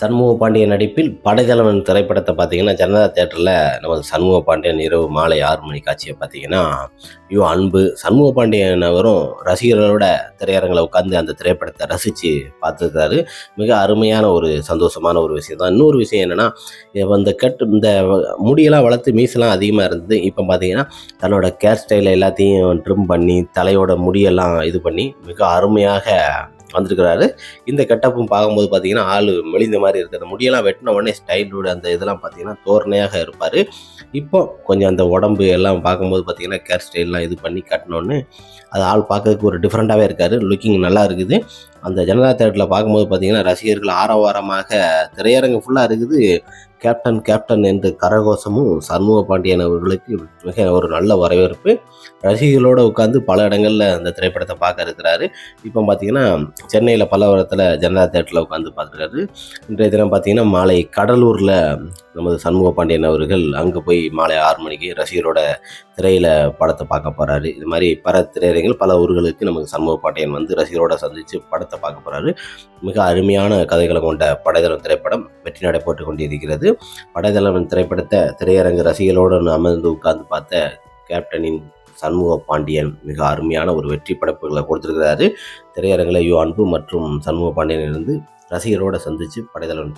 சண்முக பாண்டியன் நடிப்பில் படைத்தலைவன் திரைப்படத்தை பார்த்தீங்கன்னா ஜனதா தேட்டரில் நமது சண்முக பாண்டியன் இரவு மாலை ஆறு மணி காட்சியை பார்த்தீங்கன்னா ஐயோ அன்பு. சண்முக பாண்டியன் அவரும் ரசிகர்களோட திரையரங்கில் உட்காந்து அந்த திரைப்படத்தை ரசித்து பார்த்துருக்காரு. மிக அருமையான ஒரு சந்தோஷமான ஒரு விஷயம் தான். இன்னொரு விஷயம் என்னென்னா இந்த கட்டு இந்த முடியெல்லாம் வளர்த்து மீசெல்லாம் அதிகமாக இருந்தது. இப்போ பார்த்தீங்கன்னா தன்னோட கேர் ஸ்டைலை எல்லாத்தையும் ட்ரிம் பண்ணி தலையோட முடியெல்லாம் இது பண்ணி மிக அருமையாக வந்திருக்கிறாரு. இந்த கெட்டப்பும் பார்க்கும்போது பார்த்தீங்கன்னா ஆள் மெலிந்த மாதிரி இருக்குது. அந்த முடியெல்லாம் வெட்டின உடனே ஸ்டைலோட அந்த இதெல்லாம் பார்த்தீங்கன்னா தோரணையாக இருப்பார். இப்போ கொஞ்சம் அந்த உடம்பு எல்லாம் பார்க்கும்போது பார்த்தீங்கன்னா கேர் ஸ்டைல்லாம் இது பண்ணி கட்டினோன்னு அது ஆள் பார்க்கறதுக்கு ஒரு டிஃப்ரெண்ட்டாகவே இருக்கார். லுக்கிங் நல்லா இருக்குது. அந்த ஜனதா தேட்டரில் பார்க்கும்போது பார்த்தீங்கன்னா ரசிகர்கள் ஆரவாரமாக திரையரங்கு ஃபுல்லாக இருக்குது. கேப்டன் கேப்டன் என்று கரகோஷமும் சண்முக பாண்டியன் அவர்களுக்கு மிக ஒரு நல்ல வரவேற்பு. ரசிகர்களோடு உட்காந்து பல இடங்களில் அந்த திரைப்படத்தை பார்க்க இருக்கிறாரு. இப்போ பார்த்தீங்கன்னா சென்னையில் பல்லவரத்தில் ஜனதா தேட்டரில் உட்காந்து பார்த்துருக்காரு இன்றைய தினம் பார்த்தீங்கன்னா மாலை கடலூரில் நமது சண்முக பாண்டியன் அவர்கள் அங்கே போய் மாலை ஆறு மணிக்கு ரசிகரோட திரையில் படத்தை பார்க்க போகிறாரு இது மாதிரி பல திரையரங்கில் பல ஊர்களுக்கு நமக்கு சண்முக பாண்டியன் வந்து ரசிகரோட சந்தித்து படத்தை பார்க்க போகிறாரு மிக அருமையான கதைகளை கொண்ட படைதளம் திரைப்படம் வெற்றி நடை போட்டு கொண்டிருக்கிறது. படைதளவன் திரைப்படத்தை திரையரங்கு ரசிகளோடு அமர்ந்து உட்கார்ந்து பார்த்த கேப்டனின் சண்முக பாண்டியன் மிக அருமையான ஒரு வெற்றி படைப்புகளை கொடுத்துருக்கிறாரு. திரையரங்கில் யு அன்பு மற்றும் சண்முக பாண்டியன் இருந்து ரசிகரோட சந்தித்து படைதளவன்